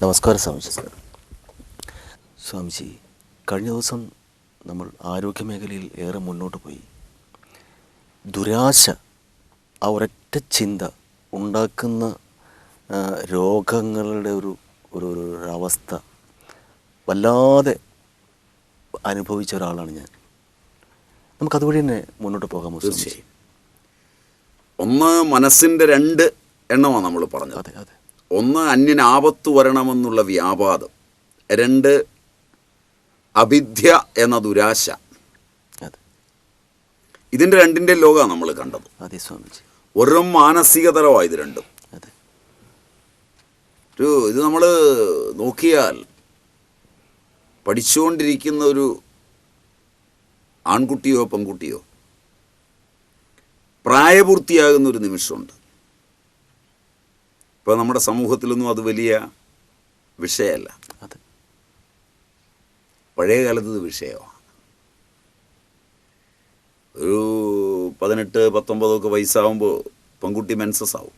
നമസ്കാരം സ്വാമിജി സാർ സ്വാമിജി കഴിഞ്ഞ ദിവസം നമ്മൾ ആരോഗ്യ മേഖലയിൽ ഏറെ മുന്നോട്ട് പോയി. ദുരാശ ആ ഒരൊറ്റ ചിന്ത ഉണ്ടാക്കുന്ന രോഗങ്ങളുടെ ഒരു ഒരു അവസ്ഥ വല്ലാതെ അനുഭവിച്ച ഒരാളാണ് ഞാൻ. നമുക്കതുവഴി തന്നെ മുന്നോട്ട് പോകാമോ സ്വാമിജി? തീർച്ചയായും. ഒന്ന് മനസ്സിന്റെ രണ്ട് എണ്ണമാണ് നമ്മൾ പറഞ്ഞത്. അതെ അതെ. ഒന്ന് അന്യന് ആപത്ത് വരണമെന്നുള്ള വ്യാപാദം രണ്ട് അവിദ്യ എന്ന ദുരാശ. ഇതിന്റെ രണ്ടിന്റെ ലോകമാണ് നമ്മൾ കണ്ടത്. അതെ സ്വാമിജി. ഒരു മാനസിക തലമാണ് ഇത് രണ്ടും. ഒരു ഇത് നമ്മൾ നോക്കിയാൽ പഠിച്ചുകൊണ്ടിരിക്കുന്ന ഒരു ആൺകുട്ടിയോ പെൺകുട്ടിയോ പ്രായപൂർത്തിയാകുന്ന ഒരു നിമിഷമുണ്ട്. ഇപ്പോൾ നമ്മുടെ സമൂഹത്തിലൊന്നും അത് വലിയ വിഷയമല്ല. അതെ. പഴയ കാലത്ത് ഇത് വിഷയമാണ് ഒരു പതിനെട്ട് പത്തൊമ്പതൊക്കെ വയസ്സാവുമ്പോൾ പെൺകുട്ടി മെൻസസ് ആവും.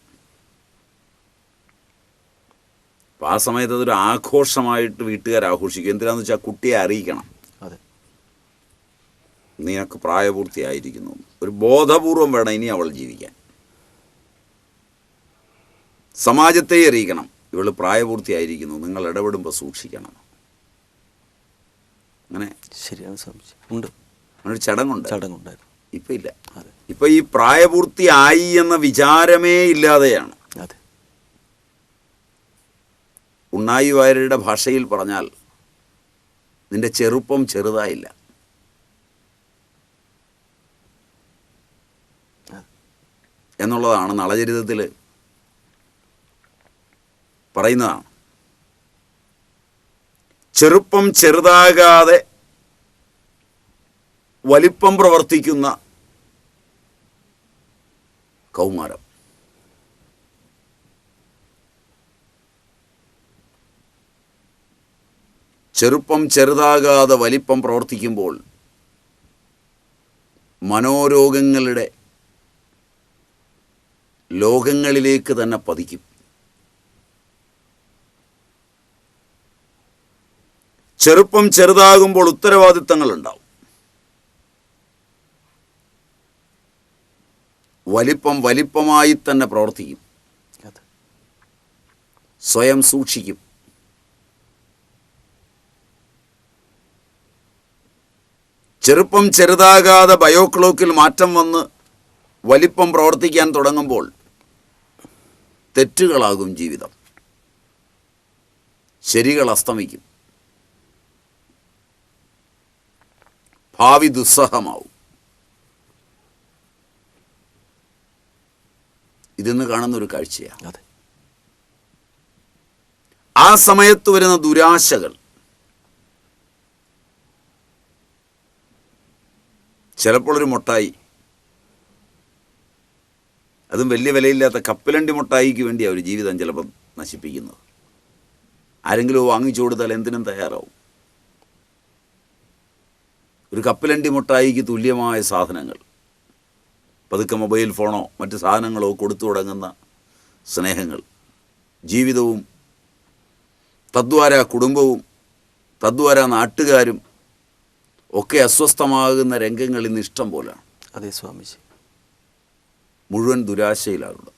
അപ്പം ആ സമയത്ത് അതൊരു ആഘോഷമായിട്ട് വീട്ടുകാർ ആഘോഷിക്കും. എന്തിനാന്ന് വെച്ചാൽ കുട്ടിയെ അറിയിക്കണം. അതെ. നിനക്ക് പ്രായപൂർത്തിയായിരിക്കുന്നു. ഒരു ബോധപൂർവം വേണം ഇനി അവൾ ജീവിക്കാൻ. സമാജത്തെ അറിയിക്കണം. ഇവൾ പ്രായപൂർത്തിയായിരിക്കുന്നു. നിങ്ങൾ ഇടപെടുമ്പോൾ സൂക്ഷിക്കണം. അങ്ങനെ ശരിയാണ് സ്വാമിജി. ഉണ്ട്. അങ്ങനെ ചടങ്ങുണ്ട്. ചടങ്ങുണ്ടായിരുന്നു. ഇപ്പം ഇല്ല. ഇപ്പം ഈ പ്രായപൂർത്തിയായി എന്ന വിചാരമേ ഇല്ലാതെയാണ്. ഉണ്ണായി വാര്യരുടെ ഭാഷയിൽ പറഞ്ഞാൽ നിന്റെ ചെറുപ്പം ചെറുതായില്ല. എന്നുള്ളതാണ് നളചരിതത്തിൽ പറയുന്നതാണ്. ചെറുപ്പം ചെറുതാകാതെ വലിപ്പം പ്രവർത്തിക്കുന്ന കൗമാരം. ചെറുപ്പം ചെറുതാകാതെ വലിപ്പം പ്രവർത്തിക്കുമ്പോൾ മനോരോഗങ്ങളുടെ ലോകങ്ങളിലേക്ക് തന്നെ പതിക്കും. ചെറുപ്പം ചെറുതാകുമ്പോൾ ഉത്തരവാദിത്തങ്ങൾ ഉണ്ടാവും വലിപ്പം വലിപ്പമായി തന്നെ പ്രവർത്തിക്കും. സ്വയം സൂക്ഷിക്കും. ചെറുപ്പം ചെറുതാകാതെ ബയോക്ലോക്കിൽ മാറ്റം വന്ന് വലിപ്പം പ്രവർത്തിക്കാൻ തുടങ്ങുമ്പോൾ തെറ്റുകളാകും ജീവിതം. ശരികൾ അസ്തമിക്കും. ഭാവി ദുസ്സഹമാവും. ഇതെന്ന് കാണുന്ന ഒരു കാഴ്ചയാണ് അതെ. ആ സമയത്ത് വരുന്ന ദുരാശകൾ ചിലപ്പോൾ ഒരു മുട്ടായി. അതും വലിയ വിലയില്ലാത്ത കപ്പലണ്ടി മുട്ടായിക്ക് വേണ്ടി അവർ ജീവിതം ചിലപ്പോൾ നശിപ്പിക്കുന്നത്. ആരെങ്കിലും വാങ്ങിച്ചു കൊടുത്താൽ എന്തിനും തയ്യാറാവും. ഒരു കപ്പലണ്ടി മുട്ടായിക്ക് തുല്യമായ സാധനങ്ങൾ. പതുക്കെ മൊബൈൽ ഫോണോ മറ്റ് സാധനങ്ങളോ കൊടുത്തു തുടങ്ങുന്ന സ്നേഹങ്ങൾ. ജീവിതവും തദ്വാര കുടുംബവും തദ്വാര നാട്ടുകാരും ഒക്കെ അസ്വസ്ഥമാകുന്ന രംഗങ്ങൾ ഇന്ന് ഇഷ്ടം പോലാണ്. അതെ സ്വാമിജി. മുഴുവൻ ദുരാശയിലാണുള്ളത്.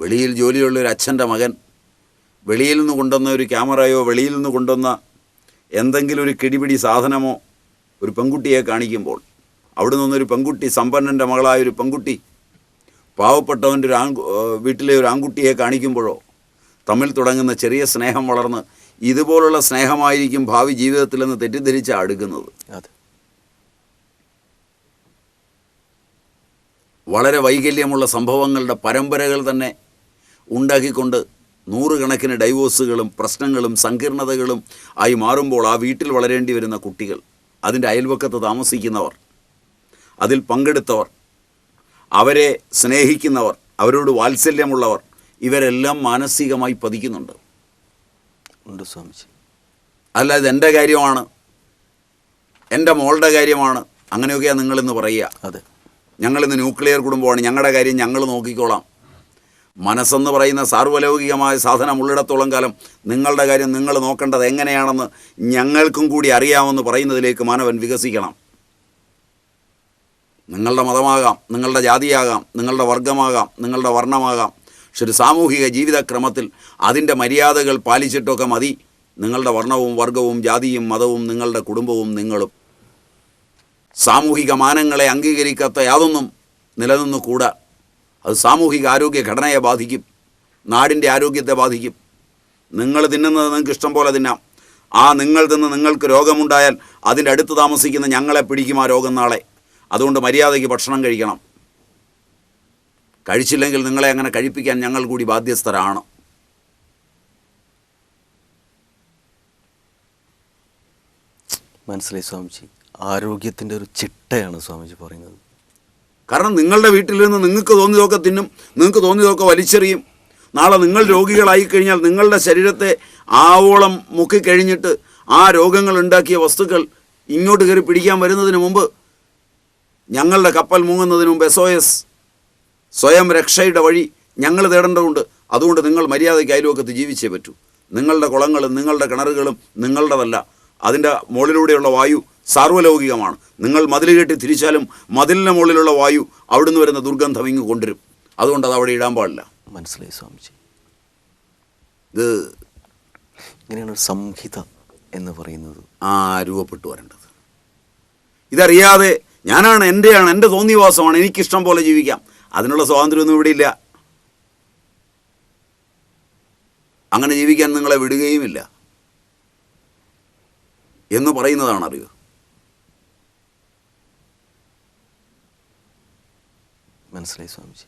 വെളിയിൽ ജോലിയുള്ള ഒരു അച്ഛന്റെ മകൻ വെളിയിൽ നിന്ന് കൊണ്ടുവന്ന ഒരു ക്യാമറയോ വെളിയിൽ നിന്ന് കൊണ്ടുവന്ന എന്തെങ്കിലും ഒരു കിടിപിടി സാധനമോ ഒരു പെൺകുട്ടിയെ കാണിക്കുമ്പോൾ അവിടെ നിന്നൊരു പെൺകുട്ടി സമ്പന്നന്റെ മകളായ ഒരു പെൺകുട്ടി പാവപ്പെട്ടവന്റെ ഒരു ആൺ വീട്ടിലെ ഒരു ആൺകുട്ടിയെ കാണിക്കുമ്പോഴോ തമ്മിൽ തുടങ്ങുന്ന ചെറിയ സ്നേഹം വളർന്ന് ഇതുപോലുള്ള സ്നേഹമായിരിക്കും ഭാവി ജീവിതത്തിലെന്ന് തെറ്റിദ്ധരിച്ച് അടുക്കുന്നത്. വളരെ വൈകല്യമുള്ള സംഭവങ്ങളുടെ പരമ്പരകൾ തന്നെ ഉണ്ടാക്കിക്കൊണ്ട് നൂറുകണക്കിന് ഡൈവോഴ്സുകളും പ്രശ്നങ്ങളും സങ്കീർണതകളും ആയി മാറുമ്പോൾ ആ വീട്ടിൽ വളരേണ്ടി വരുന്ന കുട്ടികൾ അതിന്റെ അയൽവക്കത്ത് താമസിക്കുന്നവർ അതിൽ പങ്കെടുത്തവർ അവരെ സ്നേഹിക്കുന്നവർ അവരോട് വാത്സല്യമുള്ളവർ ഇവരെല്ലാം മാനസികമായി പതിക്കുന്നുണ്ട്. ഉണ്ട് സ്വാമിജി. അല്ല ഇത് എന്റെ കാര്യമാണ്. എന്റെ മോളുടെ കാര്യമാണ്. അങ്ങനെയൊക്കെയാണ് നിങ്ങളിന്ന് പറയുക. അതെ. ഞങ്ങളിന്ന് ന്യൂക്ലിയർ കുടുംബമാണ്. ഞങ്ങളുടെ കാര്യം ഞങ്ങൾ നോക്കിക്കോളാം. മനസ്സെന്ന് പറയുന്ന സാർവലൗകികമായ സാധനം ഉള്ളിടത്തോളം കാലം നിങ്ങളുടെ കാര്യം നിങ്ങൾ നോക്കേണ്ടത് എങ്ങനെയാണെന്ന് ഞങ്ങൾക്കും കൂടി അറിയാമെന്ന് പറയുന്നതിലേക്ക് മാനവൻ വികസിക്കണം. നിങ്ങളുടെ മതമാകാം നിങ്ങളുടെ ജാതിയാകാം നിങ്ങളുടെ വർഗമാകാം നിങ്ങളുടെ വർണമാകാം. പക്ഷെ ഒരു സാമൂഹിക ജീവിതക്രമത്തിൽ അതിന്റെ മര്യാദകൾ പാലിച്ചിട്ടൊക്കെ മതി. നിങ്ങളുടെ വർണവും വർഗവും ജാതിയും മതവും നിങ്ങളുടെ കുടുംബവും നിങ്ങളും. സാമൂഹിക മാനങ്ങളെ അംഗീകരിക്കാത്ത യാതൊന്നും നിലനിന്നു കൂടാ അത് സാമൂഹിക ആരോഗ്യ ഘടനയെ ബാധിക്കും. നാടിന്റെ ആരോഗ്യത്തെ ബാധിക്കും. നിങ്ങൾ തിന്നുന്നത് നിങ്ങൾക്ക് ഇഷ്ടം പോലെ തിന്നാം. ആ നിങ്ങൾ തിന്ന് നിങ്ങൾക്ക് രോഗമുണ്ടായാൽ അതിന്റെ അടുത്ത് താമസിക്കുന്ന ഞങ്ങളെ പിടിക്കും ആ രോഗം നാളെ. അതുകൊണ്ട് മര്യാദയ്ക്ക് ഭക്ഷണം കഴിക്കണം. കഴിച്ചില്ലെങ്കിൽ നിങ്ങളെ അങ്ങനെ കഴിപ്പിക്കാൻ ഞങ്ങൾ കൂടി ബാധ്യസ്ഥരാണ്. മനസ്സിലായി സ്വാമിജി. ആരോഗ്യത്തിന്റെ ഒരു ചിട്ടയാണ് സ്വാമിജി പറയുന്നത്. കാരണം നിങ്ങളുടെ വീട്ടിൽ നിന്ന് നിങ്ങൾക്ക് തോന്നിയതൊക്കെ തിന്നും നിങ്ങൾക്ക് തോന്നിയതൊക്കെ വലിച്ചെറിയും. നാളെ നിങ്ങൾ രോഗികളായി കഴിഞ്ഞാൽ നിങ്ങളുടെ ശരീരത്തെ ആവോളം മുക്കിക്കഴിഞ്ഞിട്ട് ആ രോഗങ്ങൾ ഉണ്ടാക്കിയ വസ്തുക്കൾ ഇങ്ങോട്ട് കയറി പിടിക്കാൻ വരുന്നതിന് മുമ്പ് ഞങ്ങളുടെ കപ്പൽ മുങ്ങുന്നതിന് മുമ്പ് എസ് ഒ എസ് സ്വയം രക്ഷയുടെ വഴി ഞങ്ങൾ തേടേണ്ടതുണ്ട്. അതുകൊണ്ട് നിങ്ങൾ മര്യാദയ്ക്ക് അയൽവക്കത്ത് ജീവിച്ചേ പറ്റൂ. നിങ്ങളുടെ കുളങ്ങളും നിങ്ങളുടെ കിണറുകളും നിങ്ങളുടേതല്ല. അതിന്റെ മുകളിലൂടെയുള്ള വായു സാർവലൗകികമാണ്. നിങ്ങൾ മതിൽ കെട്ടി തിരിച്ചാലും മതിലിന്റെ മുകളിലുള്ള വായു അവിടുന്ന് വരുന്ന ദുർഗന്ധം ഇങ്ങ് കൊണ്ടുവരും. അതുകൊണ്ട് അത് അവിടെ ഇടാൻ പാടില്ല. മനസ്സിലായി സ്വാമിജി. ഇത് ഇങ്ങനെയാണ് സംഹിത എന്ന് പറയുന്നത്. ആ രൂപപ്പെട്ടു വരേണ്ടത്. ഇതറിയാതെ ഞാനാണ് എന്റെയാണ് എന്റെ തോന്നിവാസമാണ് എനിക്കിഷ്ടം പോലെ ജീവിക്കാം. അതിനുള്ള സ്വാതന്ത്ര്യമൊന്നും ഇവിടെ ഇല്ല. അങ്ങനെ ജീവിക്കാൻ നിങ്ങളെ വിടുകയുമില്ല. എന്ന് പറയുന്നതാണ് അറിവ് മനസ്സിലായി സ്വാമിജി.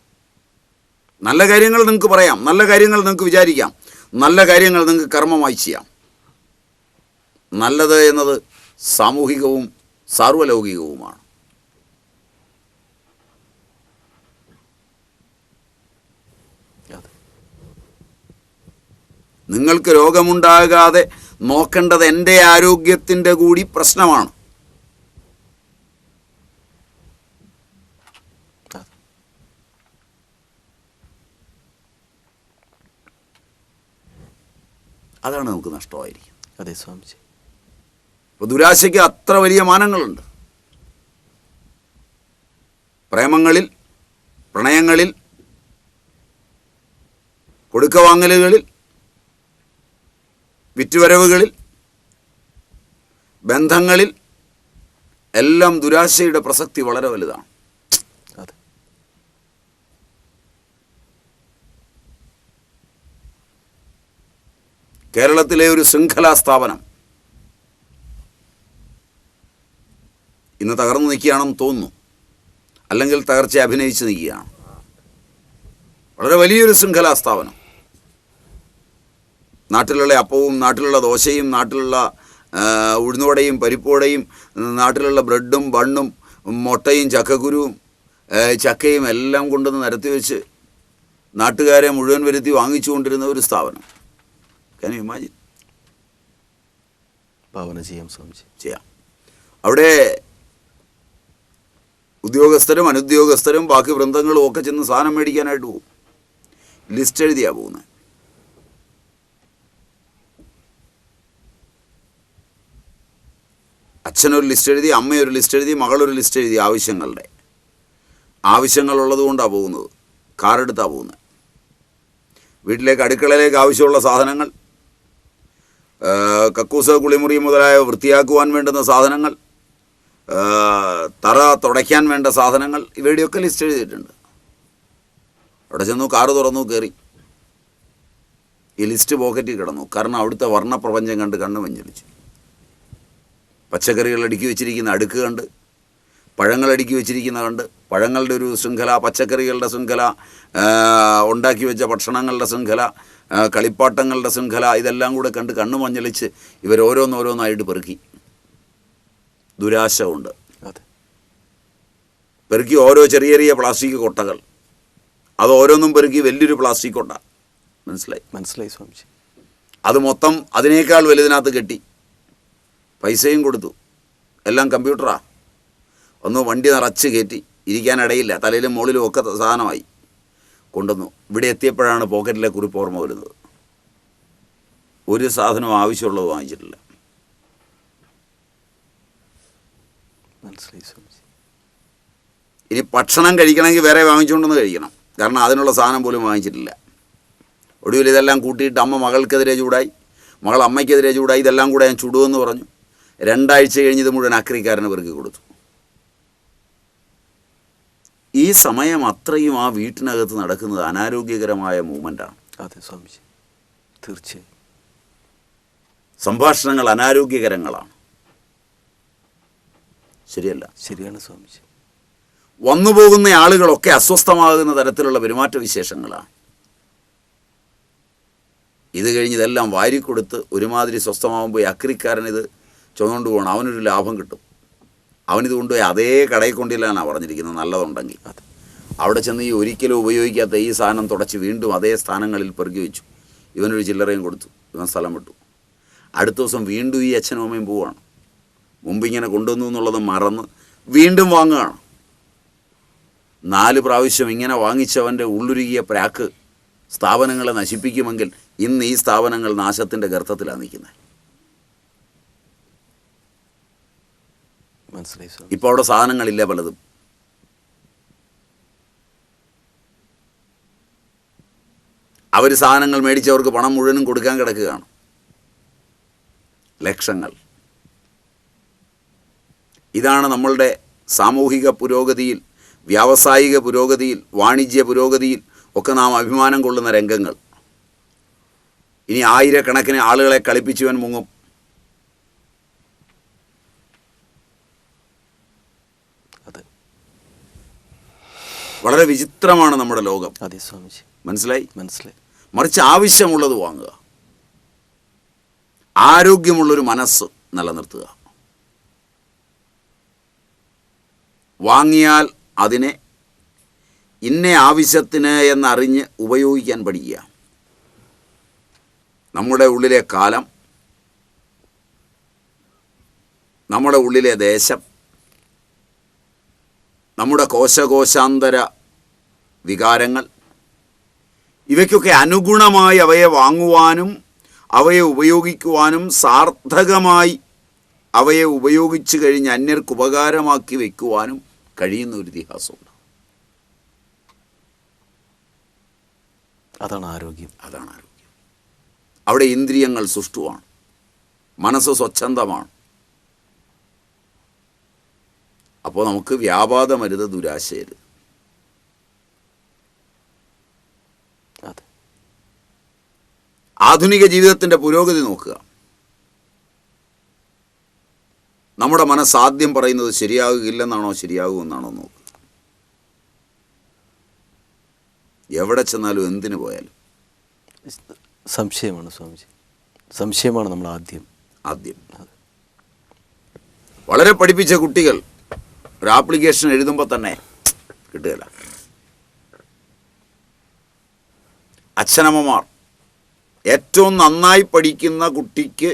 നല്ല കാര്യങ്ങൾ നിങ്ങൾക്ക് പറയാം നല്ല കാര്യങ്ങൾ നിങ്ങൾക്ക് വിചാരിക്കാം നല്ല കാര്യങ്ങൾ നിങ്ങൾക്ക് കർമ്മമായി ചെയ്യാം. നല്ലത് എന്നത് സാമൂഹികവും സാർവലൗകികവുമാണ്. നിങ്ങൾക്ക് രോഗമുണ്ടാകാതെ നോക്കേണ്ടത് എന്റെ ആരോഗ്യത്തിന്റെ കൂടി പ്രശ്നമാണ്. അതാണ് നമുക്ക് നഷ്ടമായിരിക്കും അതെ സ്വാമിജി. ഇപ്പോൾ ദുരാശയ്ക്ക് അത്ര വലിയ മാനങ്ങളുണ്ട്. പ്രേമങ്ങളിൽ പ്രണയങ്ങളിൽ കൊടുക്കവാങ്ങലുകളിൽ വിറ്റുവരവുകളിൽ ബന്ധങ്ങളിൽ എല്ലാം ദുരാശയുടെ പ്രസക്തി വളരെ വലുതാണ്. കേരളത്തിലെ ഒരു ശൃംഖലാ സ്ഥാപനം ഇന്ന് തകർന്നു നിൽക്കുകയാണെന്ന് തോന്നുന്നു. അല്ലെങ്കിൽ തകർച്ച അഭിനയിച്ച് നിൽക്കുകയാണ്. വളരെ വലിയൊരു ശൃംഖലാ സ്ഥാപനം. നാട്ടിലുള്ള അപ്പവും നാട്ടിലുള്ള ദോശയും നാട്ടിലുള്ള ഉഴുന്നോടയും പരിപ്പോടയും നാട്ടിലുള്ള ബ്രെഡും ബണ്ണും മുട്ടയും ചക്കക്കുരുവും ചക്കയും എല്ലാം കൊണ്ടുവന്ന് നിരത്തി വെച്ച് നാട്ടുകാരെ മുഴുവൻ വരുത്തി വാങ്ങിച്ചു കൊണ്ടിരുന്ന ഒരു സ്ഥാപനം. You imagine? ഭാവന ചെയ്യാം സ്വാമിജി. ചെയ്യാം. അവിടെ ഉദ്യോഗസ്ഥരും അനുദ്യോഗസ്ഥരും ബാക്കി വൃന്ദങ്ങളും ഒക്കെ ചെന്ന് സാധനം മേടിക്കാനായിട്ട് പോകും. ലിസ്റ്റ് എഴുതിയാണ് പോകുന്നത് അച്ഛനൊരു ലിസ്റ്റ് എഴുതി അമ്മയൊരു ലിസ്റ്റ് എഴുതി മകളൊരു ലിസ്റ്റ് എഴുതി ആവശ്യങ്ങളുടെ. ആവശ്യങ്ങളുള്ളത് കൊണ്ടാണ് പോകുന്നത് കാറെടുത്താണ് പോകുന്നത്. വീട്ടിലേക്ക് അടുക്കളയിലേക്ക് ആവശ്യമുള്ള സാധനങ്ങൾ കക്കൂസ കുളിമുറി മുതലായ വൃത്തിയാക്കുവാൻ വേണ്ടുന്ന സാധനങ്ങൾ തറ തുടയ്ക്കാൻ വേണ്ട സാധനങ്ങൾ ഇവയുടെയൊക്കെ ലിസ്റ്റ് എഴുതിയിട്ടുണ്ട്. അവിടെ ചെന്നു കാറ് തുറന്നു കയറി ഈ ലിസ്റ്റ് പോക്കറ്റിൽ കിടന്നു. കാരണം അവിടുത്തെ വർണപ്രപഞ്ചം കണ്ട് കണ്ണ് മഞ്ഞളിച്ചു പച്ചക്കറികൾ അടുക്കി വെച്ചിരിക്കുന്ന അടുക്ക് കണ്ട് പഴങ്ങൾ അടുക്കി വെച്ചിരിക്കുന്ന കണ്ട് പഴങ്ങളുടെ ഒരു ശൃംഖല പച്ചക്കറികളുടെ ശൃംഖല ഉണ്ടാക്കി വെച്ച ഭക്ഷണങ്ങളുടെ ശൃംഖല കളിപ്പാട്ടങ്ങളുടെ ശൃംഖല ഇതെല്ലാം കൂടെ കണ്ട് കണ്ണു മഞ്ഞളിച്ച് ഇവരോരോന്നോരോന്നായിട്ട് പെറുക്കി. ദുരാശ ഉണ്ട് അതെ. പെറുക്കി ഓരോ ചെറിയ ചെറിയ പ്ലാസ്റ്റിക് കൊട്ടകൾ. അത് ഓരോന്നും പെറുക്കി വലിയൊരു പ്ലാസ്റ്റിക് കൊട്ട മനസ്സിലായി? മനസ്സിലായി സ്വാമിജി. അത് മൊത്തം അതിനേക്കാൾ വലുതിനകത്ത് കെട്ടി. പൈസയും കൊടുത്തു. എല്ലാം കമ്പ്യൂട്ടറാ. ഒന്ന് വണ്ടി നിറച്ച് കയറ്റി. ഇരിക്കാനിടയില്ല. തലയിലും മുകളിലും ഒക്കെ സാധനമായി. കൊണ്ടുവന്നു. ഇവിടെ എത്തിയപ്പോഴാണ് പോക്കറ്റിലെ കുറിപ്പ് ഓർമ്മ വരുന്നത്. ഒരു സാധനവും ആവശ്യമുള്ളത് വാങ്ങിച്ചിട്ടില്ല. ഇനി ഭക്ഷണം കഴിക്കണമെങ്കിൽ വേറെ വാങ്ങിച്ചുകൊണ്ടൊന്ന് കഴിക്കണം. കാരണം അതിനുള്ള സാധനം പോലും വാങ്ങിച്ചിട്ടില്ല. ഒടുവിൽ ഇതെല്ലാം കൂട്ടിയിട്ട് അമ്മ മകൾക്കെതിരെ ചൂടായി. മകൾ അമ്മയ്ക്കെതിരെ ചൂടായി. ഇതെല്ലാം കൂടെ ഞാൻ ചുടുമെന്ന് പറഞ്ഞു. രണ്ടാഴ്ച കഴിഞ്ഞത് മുഴുവൻ അക്രിക്കാരന് പെറുക്കി കൊടുത്തു. ഈ സമയം അത്രയും ആ വീട്ടിനകത്ത് നടക്കുന്നത് അനാരോഗ്യകരമായ മൂവ്മെന്റാണ് അതെ സ്വാമിജി തീർച്ചയായും. സംഭാഷണങ്ങൾ അനാരോഗ്യകരങ്ങളാണ്. ശരിയല്ല? ശരിയാണ് സ്വാമിജി വന്നു പോകുന്ന ആളുകളൊക്കെ അസ്വസ്ഥമാകുന്ന തരത്തിലുള്ള പെരുമാറ്റ വിശേഷങ്ങളാണ്. ഇത് കഴിഞ്ഞ് ഇതെല്ലാം വാരിക്കൊടുത്ത് ഒരുമാതിരി സ്വസ്ഥമാകുമ്പോൾ അക്രിക്കാരൻ ഇത് ചുമന്നുകൊണ്ട് പോകണം. അവനൊരു ലാഭം കിട്ടും. അവനിത് കൊണ്ടുപോയി അതേ കടയിൽ കൊണ്ടില്ലാന്നാണ് പറഞ്ഞിരിക്കുന്നത്. നല്ലതുണ്ടെങ്കിൽ. അത് അവിടെ ചെന്ന് ഈ ഒരിക്കലും ഉപയോഗിക്കാത്ത ഈ സാധനം തുടച്ച് വീണ്ടും അതേ സ്ഥാനങ്ങളിൽ പെറുക്കി വെച്ചു. ഇവനൊരു ചില്ലറയും കൊടുത്തു. ഇവൻ സ്ഥലം വിട്ടു. അടുത്ത ദിവസം വീണ്ടും ഈ അച്ഛനും അമ്മയും പോവുകയാണ്. മുമ്പ് ഇങ്ങനെ കൊണ്ടുവന്നു എന്നുള്ളത് മറന്ന് വീണ്ടും വാങ്ങുകയാണ്. നാല് പ്രാവശ്യം ഇങ്ങനെ വാങ്ങിച്ചവന്റെ ഉള്ളുരുകിയ പ്രാക്ക് സ്ഥാപനങ്ങളെ നശിപ്പിക്കുമെങ്കിൽ ഇന്ന് ഈ സ്ഥാപനങ്ങൾ നാശത്തിന്റെ ഗർത്തത്തിലാണ് നിൽക്കുന്നത് മനസ്സിലായി സ്വാമി ഇപ്പോൾ അവിടെ സാധനങ്ങളില്ല പലതും. അവർ സാധനങ്ങൾ മേടിച്ചവർക്ക് പണം മുഴുവനും കൊടുക്കാൻ കിടക്കുകയാണ്. ലക്ഷങ്ങൾ. ഇതാണ് നമ്മളുടെ സാമൂഹിക പുരോഗതിയിൽ വ്യാവസായിക പുരോഗതിയിൽ വാണിജ്യ പുരോഗതിയിൽ ഒക്കെ നാം അഭിമാനം കൊള്ളുന്ന രംഗങ്ങൾ. ഇനി ആയിരക്കണക്കിന് ആളുകളെ കളിപ്പിച്ചുവൻ മുങ്ങും അതെ വളരെ വിചിത്രമാണ് നമ്മുടെ ലോകം. അതെ സ്വാമിജി. മനസ്സിലായി? മനസ്സിലായി. മറിച്ച് ആവശ്യമുള്ളത് വാങ്ങുക. ആരോഗ്യമുള്ളൊരു മനസ്സ് നിലനിർത്തുക. വാങ്ങിയാൽ അതിനെ ഇന്ന ആവശ്യത്തിന് എന്നറിഞ്ഞ് ഉപയോഗിക്കാൻ പഠിക്കുക. നമ്മുടെ ഉള്ളിലെ കാലം നമ്മുടെ ഉള്ളിലെ ദേശം നമ്മുടെ കോശകോശാന്തര വികാരങ്ങൾ. ഇവയ്ക്കൊക്കെ അനുഗുണമായി അവയെ വാങ്ങുവാനും അവയെ ഉപയോഗിക്കുവാനും സാർത്ഥകമായി അവയെ ഉപയോഗിച്ചു കഴിഞ്ഞ് അന്യർക്ക് ഉപകാരമാക്കി വയ്ക്കുവാനും കഴിയുന്ന ഒരു ഇതിഹാസമുണ്ട്. അതാണ് ആരോഗ്യം. അതാണ് ആരോഗ്യം. അവിടെ ഇന്ദ്രിയങ്ങൾ സുഷ്ടുവാണ്. മനസ്സ് സ്വച്ഛന്തമാണ്. അപ്പോൾ നമുക്ക് വ്യാപാദമരുത് ദുരാശയരുത് അതെ ആധുനിക ജീവിതത്തിന്റെ പുരോഗതി നോക്കുക. നമ്മുടെ മനസ്സ് ആദ്യം പറയുന്നത് ശരിയാകുകയില്ലെന്നാണോ ശരിയാകുമെന്നാണോ നോക്കുക. എവിടെ ചെന്നാലും എന്തിനു പോയാലും. സംശയമാണ് സ്വാമിജി. സംശയമാണ് നമ്മൾ ആദ്യം. ആദ്യം. വളരെ പഠിപ്പിച്ച കുട്ടികൾ ഒരു ആപ്ലിക്കേഷൻ എഴുതുമ്പോൾ തന്നെ കിട്ടുകയില്ല. അച്ഛനമ്മമാർ ഏറ്റവും നന്നായി പഠിക്കുന്ന കുട്ടിക്ക്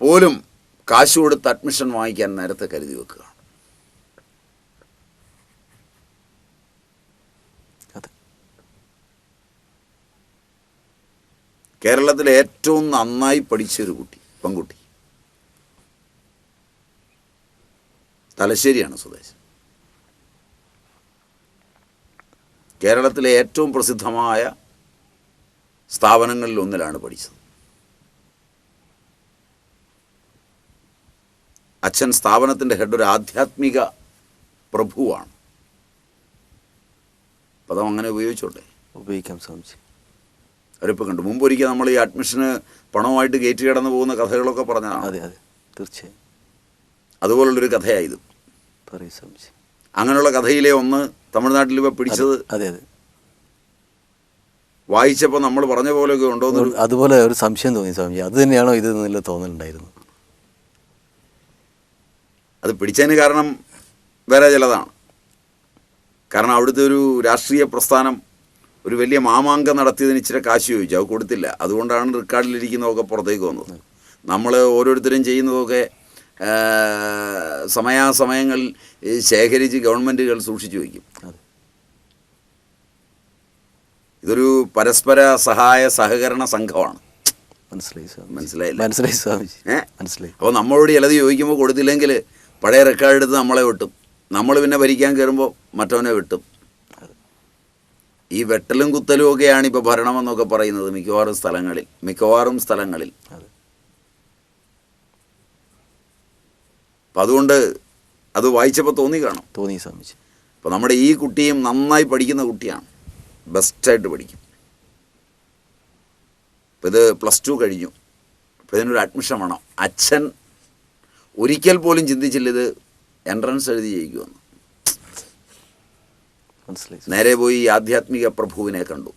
പോലും കാശ് കൊടുത്ത് അഡ്മിഷൻ വാങ്ങിക്കാൻ നേരത്തെ കരുതി വെക്കുക. കേരളത്തിൽ കേരളത്തിലെ ഏറ്റവും നന്നായി പഠിച്ച ഒരു കുട്ടി പെൺകുട്ടി. തലശ്ശേരിയാണ് സ്വദേശം. കേരളത്തിലെ ഏറ്റവും പ്രസിദ്ധമായ സ്ഥാപനങ്ങളിൽ ഒന്നിലാണ് പഠിച്ചത്. അച്ഛൻ സ്ഥാപനത്തിന്റെ ഹെഡ് ഒരു ആധ്യാത്മിക പ്രഭുവാണ്. പദം അങ്ങനെ ഉപയോഗിച്ചോട്ടെ? ഉപയോഗിക്കാം സ്വാമിജി. അവരിപ്പോൾ കണ്ടു. മുമ്പ് ഒരിക്കൽ നമ്മൾ ഈ അഡ്മിഷന് പണവുമായിട്ട് ഗേറ്റ് കടന്നു പോകുന്ന കഥകളൊക്കെ പറഞ്ഞതാണ്. അതെ അതെ. തീർച്ചയായും. അതുപോലുള്ളൊരു കഥയായത് പറയൂ സ്വാമിജി. അങ്ങനെയുള്ള കഥയിലെ ഒന്ന് തമിഴ്നാട്ടിൽ ഇപ്പോൾ പിടിച്ചത് അതെ അതെ വായിച്ചപ്പോൾ നമ്മൾ പറഞ്ഞ പോലെയൊക്കെ ഉണ്ടോ അതുപോലെ ഒരു സംശയം തോന്നി സ്വാമിജി അത് തന്നെയാണോ ഇത് എന്നുള്ള തോന്നലുണ്ടായിരുന്നു അത് പിടിച്ചതിന് കാരണം വേറെ ചിലതാണ്. കാരണം അവിടുത്തെ ഒരു രാഷ്ട്രീയ പ്രസ്ഥാനം ഒരു വലിയ മാമാങ്കം നടത്തിയതിന് ഇച്ചിരി കാശ് ചോദിച്ചു. അത് കൊടുത്തില്ല. അതുകൊണ്ടാണ് റെക്കോർഡിലിരിക്കുന്നതൊക്കെ പുറത്തേക്ക് വന്നത്. നമ്മൾ ഓരോരുത്തരും ചെയ്യുന്നതൊക്കെ സമയാസമയങ്ങളിൽ ശേഖരിച്ച് ഗവൺമെന്റുകൾ സൂക്ഷിച്ചു വയ്ക്കും. ഇതൊരു പരസ്പര സഹായ സഹകരണ സംഘമാണ്. മനസ്സിലായി? മനസ്സിലായി സ്വാമിജി. മനസ്സിലായി. അപ്പോൾ നമ്മളോട് ചിലത് ചോദിക്കുമ്പോൾ കൊടുത്തില്ലെങ്കിൽ പഴയ റെക്കോർഡ് എടുത്ത് നമ്മളെ വെട്ടും. നമ്മൾ പിന്നെ ഭരിക്കാൻ കയറുമ്പോൾ മറ്റവനെ വെട്ടും. ഈ വെട്ടലും കുത്തലും ഒക്കെയാണ് ഇപ്പോൾ ഭരണമെന്നൊക്കെ പറയുന്നത് മിക്കവാറും സ്ഥലങ്ങളിൽ മിക്കവാറും സ്ഥലങ്ങളിൽ. അപ്പം അതുകൊണ്ട് അത് വായിച്ചപ്പോൾ തോന്നി കാണും. തോന്നി സ്വാമിജി അപ്പോൾ നമ്മുടെ ഈ കുട്ടിയും നന്നായി പഠിക്കുന്ന കുട്ടിയാണ്. ബെസ്റ്റായിട്ട് പഠിക്കും. അപ്പോൾ ഇത് പ്ലസ് ടു കഴിഞ്ഞു. അപ്പോൾ ഇതിനൊരു അഡ്മിഷൻ വേണം. അച്ഛൻ ഒരിക്കൽ പോലും ചിന്തിച്ചില്ല ഇത് എൻട്രൻസ് എഴുതി ജയിക്കുമെന്ന്. നേരെ പോയി ആധ്യാത്മിക പ്രഭുവിനെ കണ്ടു.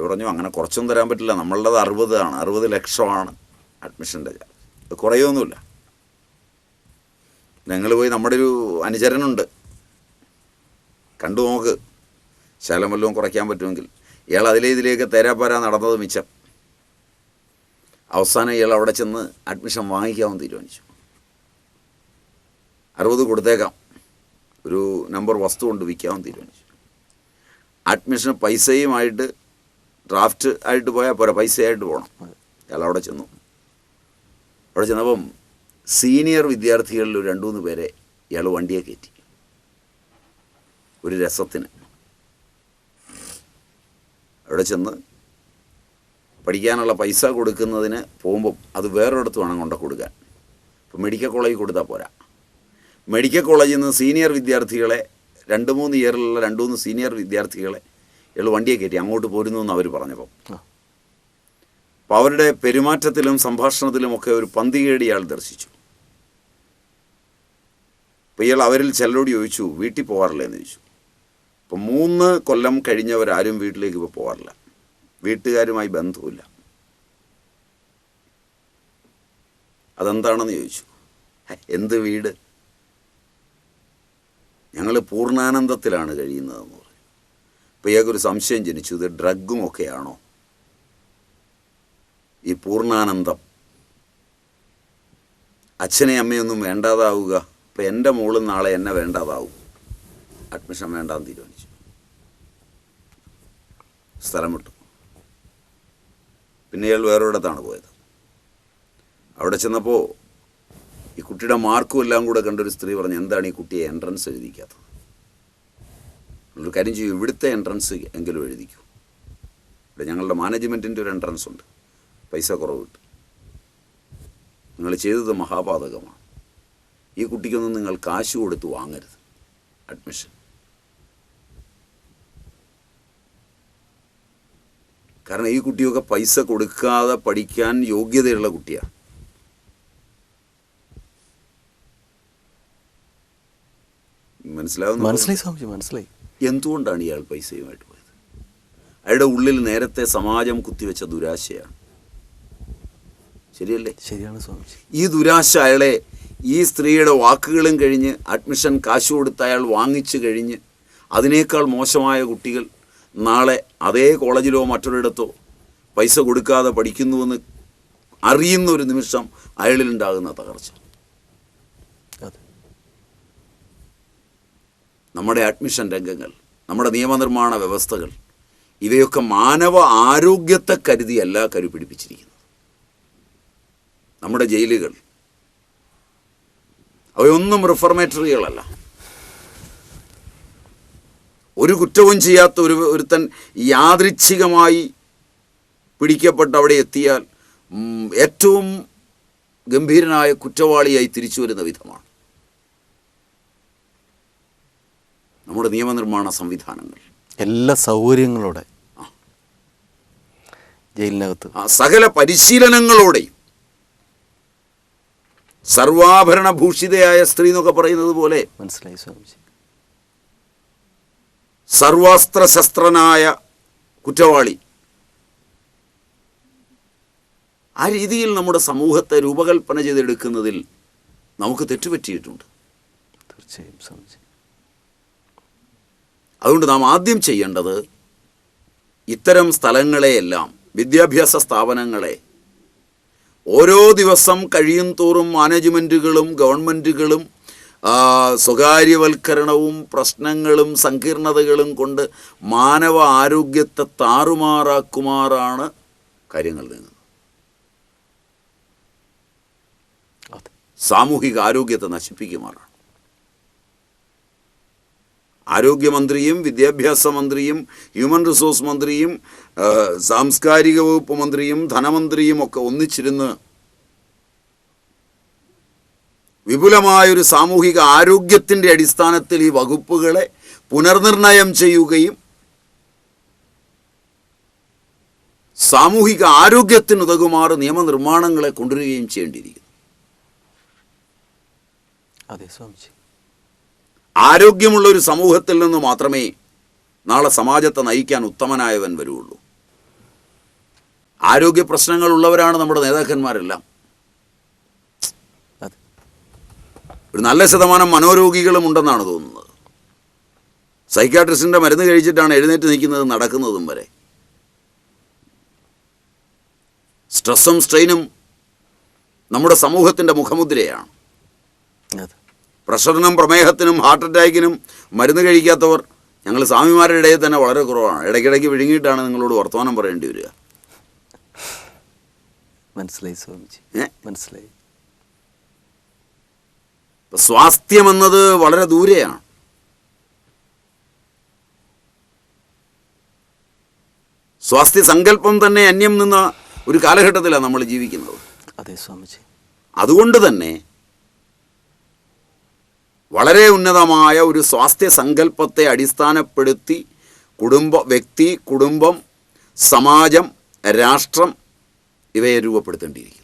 പറഞ്ഞു അങ്ങനെ കുറച്ചൊന്നും തരാൻ പറ്റില്ല. നമ്മളുടേത് അറുപതാണ്. അറുപത് ലക്ഷമാണ് അഡ്മിഷന്റെ ചാർജ്. കുറയൊന്നുമില്ല. ഞങ്ങൾ പോയി നമ്മുടെ ഒരു അനുചരനുണ്ട്. കണ്ടു നോക്ക്. ശകലം വല്ലതും കുറയ്ക്കാൻ പറ്റുമെങ്കിൽ. ഇയാൾ അതിലേ ഇതിലേക്ക് തേരാപ്പാര നടന്നത് മിച്ചം. അവസാനം ഇയാൾ അവിടെ ചെന്ന് അഡ്മിഷൻ വാങ്ങിക്കാമെന്ന് തീരുമാനിച്ചു. അറുപത് കൊടുത്തേക്കാം. ഒരു നമ്പർ വസ്തു കൊണ്ട് വിൽക്കാമെന്ന് തീരുമാനിച്ചു. അഡ്മിഷന് പൈസയുമായിട്ട് ഡ്രാഫ്റ്റ് ആയിട്ട് പോയാൽ പോരാ പൈസയായിട്ട് പോകണം അയാൾ അവിടെ ചെന്നു. അവിടെ ചെന്നപ്പം സീനിയർ വിദ്യാർത്ഥികളിൽ ഒരു രണ്ടു മൂന്ന് പേരെ ഇയാൾ വണ്ടിയെ കയറ്റി. ഒരു രസത്തിന്. അവിടെ ചെന്ന് പഠിക്കാനുള്ള പൈസ കൊടുക്കുന്നതിന് പോകുമ്പം അത് വേറൊരിടത്ത് വേണം കൊണ്ട കൊടുക്കാൻ. ഇപ്പം മെഡിക്കൽ കോളേജിൽ കൊടുത്താൽ പോരാ. മെഡിക്കൽ കോളേജിൽ നിന്ന് സീനിയർ വിദ്യാർത്ഥികളെ രണ്ട് മൂന്ന് ഇയറിലുള്ള രണ്ട് മൂന്ന് സീനിയർ വിദ്യാർത്ഥികളെ ഇയാൾ വണ്ടിയെ കയറ്റി അങ്ങോട്ട് പോരുന്നു എന്ന് അവർ പറഞ്ഞപ്പോൾ ആ. അപ്പോൾ അവരുടെ പെരുമാറ്റത്തിലും സംഭാഷണത്തിലുമൊക്കെ ഒരു പന്തികേടി ഇയാൾ ദർശിച്ചു. അപ്പോൾ ഇയാൾ അവരിൽ ചിലരോട് ചോദിച്ചു വീട്ടിൽ പോകാറില്ല എന്ന് ചോദിച്ചു. അപ്പോൾ മൂന്ന് കൊല്ലം കഴിഞ്ഞവരാരും വീട്ടിലേക്ക് ഇപ്പോൾ പോകാറില്ല വീട്ടുകാരുമായി ബന്ധവുമില്ല. അതെന്താണെന്ന് ചോദിച്ചു. എന്ത് വീട്? ഞങ്ങൾ പൂർണാനന്ദത്തിലാണ് കഴിയുന്നതെന്ന് പറഞ്ഞു. അപ്പോൾ ഇയാൾക്കൊരു സംശയം ജനിച്ചു. ഇത് ഡ്രഗും ഒക്കെയാണോ? ഈ പൂർണാനന്ദം. അച്ഛനെ അമ്മയൊന്നും വേണ്ടാതാവുക. അപ്പം എന്റെ മോൾ നാളെ എന്നെ വേണ്ടാതാവും. അഡ്മിഷൻ വേണ്ടാന്ന് തീരുമാനിച്ചു. സ്ഥലം വിട്ടു. പിന്നെ ഇയാൾ വേറൊരിടത്താണ് പോയത്. അവിടെ ചെന്നപ്പോൾ ഈ കുട്ടിയുടെ മാർക്കും എല്ലാം കൂടെ കണ്ടൊരു സ്ത്രീ പറഞ്ഞു എന്താണ് ഈ കുട്ടിയെ എൻട്രൻസ് എഴുതിക്കാത്തത്? കാര്യം ചെയ്യും ഇവിടുത്തെ എൻട്രൻസ് എങ്കിലും എഴുതിക്കൂ. ഇവിടെ ഞങ്ങളുടെ മാനേജ്മെന്റിന്റെ ഒരു എൻട്രൻസ് ഉണ്ട്. പൈസ കുറവ് കിട്ടും. നിങ്ങൾ ചെയ്തത് മഹാപാതകമാണ് ഈ കുട്ടിക്കൊന്നും നിങ്ങൾ കാശ് കൊടുത്ത് വാങ്ങരുത്. അഡ്മിഷൻ കാരണം ഈ കുട്ടിയൊക്കെ പൈസ കൊടുക്കാതെ പഠിക്കാൻ യോഗ്യതയുള്ള കുട്ടിയാണ് മനസ്സിലാവുന്നു മനസ്സിലായി സ്വാമിജി മനസ്സിലായി. എന്തുകൊണ്ടാണ് ഇയാൾ പൈസയുമായിട്ട് പോയത്? അയാളുടെ ഉള്ളിൽ നേരത്തെ സമാജം കുത്തിവെച്ച ദുരാശയാണ്. ശരിയല്ലേ? ശരിയാണ് സ്വാമിജി. ഈ ദുരാശ അയാളെ ഈ സ്ത്രീയുടെ വാക്കുകളും കഴിഞ്ഞ് അഡ്മിഷൻ കാശ് കൊടുത്ത് അയാൾ വാങ്ങിച്ചു കഴിഞ്ഞ് അതിനേക്കാൾ മോശമായ കുട്ടികൾ നാളെ അതേ കോളേജിലോ മറ്റൊരിടത്തോ പൈസ കൊടുക്കാതെ പഠിക്കുന്നുവെന്ന് അറിയുന്ന ഒരു നിമിഷം അയാളിലുണ്ടാകുന്ന തകർച്ച. നമ്മുടെ അഡ്മിഷൻ രംഗങ്ങൾ നമ്മുടെ നിയമനിർമ്മാണ വ്യവസ്ഥകൾ ഇവയൊക്കെ മാനവ ആരോഗ്യത്തെ കരുതിയല്ല കരുപിടിപ്പിച്ചിരിക്കുന്നത്. നമ്മുടെ ജയിലുകൾ അവയൊന്നും റിഫർമേറ്ററികളല്ല. ഒരു കുറ്റവും ചെയ്യാത്ത ഒരു ഒരുത്തൻ യാദൃച്ഛികമായി പിടിക്കപ്പെട്ട് അവിടെ എത്തിയാൽ ഏറ്റവും ഗംഭീരനായ കുറ്റവാളിയായി തിരിച്ചു വരുന്ന വിധമാണ്. നമ്മുടെ നിയമനിർമ്മാണ സംവിധാനങ്ങൾ. എല്ലാ സൗകര്യങ്ങളോടെ ജയിലിനകത്ത്. സകല പരിശീലനങ്ങളോടെയും സർവാഭരണ ഭൂഷിതയായ സ്ത്രീ എന്നൊക്കെ പറയുന്നത് പോലെ മനസ്സിലായി സ്വാമിജി. സർവാസ്ത്ര ശസ്ത്രനായ കുറ്റവാളി ആ രീതിയിൽ നമ്മുടെ സമൂഹത്തെ രൂപകൽപ്പന ചെയ്തെടുക്കുന്നതിൽ നമുക്ക് തെറ്റുപറ്റിയിട്ടുണ്ട്. തീർച്ചയായും സ്വാമിജി. അതുകൊണ്ട് നാം ആദ്യം ചെയ്യേണ്ടത് ഇത്തരം സ്ഥലങ്ങളെയെല്ലാം വിദ്യാഭ്യാസ സ്ഥാപനങ്ങളെ ഓരോ ദിവസം കഴിയും തോറും മാനേജ്മെന്റുകളും ഗവൺമെന്റുകളും സ്വകാര്യവൽക്കരണവും പ്രശ്നങ്ങളും സങ്കീർണതകളും കൊണ്ട് മാനവ ആരോഗ്യത്തെ താറുമാറാക്കുമാറാണ് കാര്യങ്ങൾ നീങ്ങുന്നത്. സാമൂഹിക ആരോഗ്യത്തെ നശിപ്പിക്കുമാറാണ്. ആരോഗ്യമന്ത്രിയും വിദ്യാഭ്യാസ മന്ത്രിയും ഹ്യൂമൻ റിസോഴ്സ് മന്ത്രിയും സാംസ്കാരിക വകുപ്പ് മന്ത്രിയും ധനമന്ത്രിയും ഒക്കെ ഒന്നിച്ചിരുന്ന് വിപുലമായൊരു സാമൂഹിക ആരോഗ്യത്തിന്റെ അടിസ്ഥാനത്തിൽ ഈ വകുപ്പുകളെ പുനർനിർണയം ചെയ്യുകയും സാമൂഹിക ആരോഗ്യത്തിനുതകുമാറ് നിയമനിർമ്മാണങ്ങളെ കൊണ്ടുവരികയും ചെയ്യേണ്ടിയിരിക്കുന്നു. അതെ സ്വാമിജി. ആരോഗ്യമുള്ള ഒരു സമൂഹത്തിൽ നിന്ന് മാത്രമേ നാളെ സമാജത്തെ നയിക്കാൻ ഉത്തമനായവൻ വരുള്ളൂ. ആരോഗ്യ പ്രശ്നങ്ങളുള്ളവരാണ് നമ്മുടെ നേതാക്കന്മാരെല്ലാം. ഒരു നല്ല ശതമാനം മനോരോഗികളും ഉണ്ടെന്നാണ് തോന്നുന്നത്. സൈക്കാട്രിസ്റ്റിന്റെ മരുന്ന് കഴിച്ചിട്ടാണ് എഴുന്നേറ്റ് നിൽക്കുന്നതും നടക്കുന്നതും വരെ. സ്ട്രെസ്സും സ്ട്രെയിനും നമ്മുടെ സമൂഹത്തിന്റെ മുഖമുദ്രയാണ്. പ്രഷറിനും പ്രമേഹത്തിനും ഹാർട്ട് അറ്റാക്കിനും മരുന്ന് കഴിക്കാത്തവർ ഞങ്ങൾ സ്വാമിമാരുടെ ഇടയിൽ തന്നെ വളരെ കുറവാണ്. ഇടയ്ക്കിടയ്ക്ക് വിഴുങ്ങിയിട്ടാണ് നിങ്ങളോട് വർത്തമാനം പറയേണ്ടി വരിക. മനസ്സിലായി സ്വാമിജി? മനസ്സിലായി. സ്വാസ്ഥ്യം എന്നത് വളരെ ദൂരെയാണ്. സ്വാസ്ഥ്യ സങ്കല്പം തന്നെ അന്യം നിന്ന ഒരു കാലഘട്ടത്തിലാണ് നമ്മൾ ജീവിക്കുന്നത്. അതെ സ്വാമിജി. അതുകൊണ്ട് തന്നെ വളരെ ഉന്നതമായ ഒരു സ്വാസ്ഥ്യ സങ്കല്പത്തെ അടിസ്ഥാനപ്പെടുത്തി കുടുംബ വ്യക്തി കുടുംബം സമാജം രാഷ്ട്രം ഇവയെ രൂപപ്പെടുത്തേണ്ടിയിരിക്കുന്നു.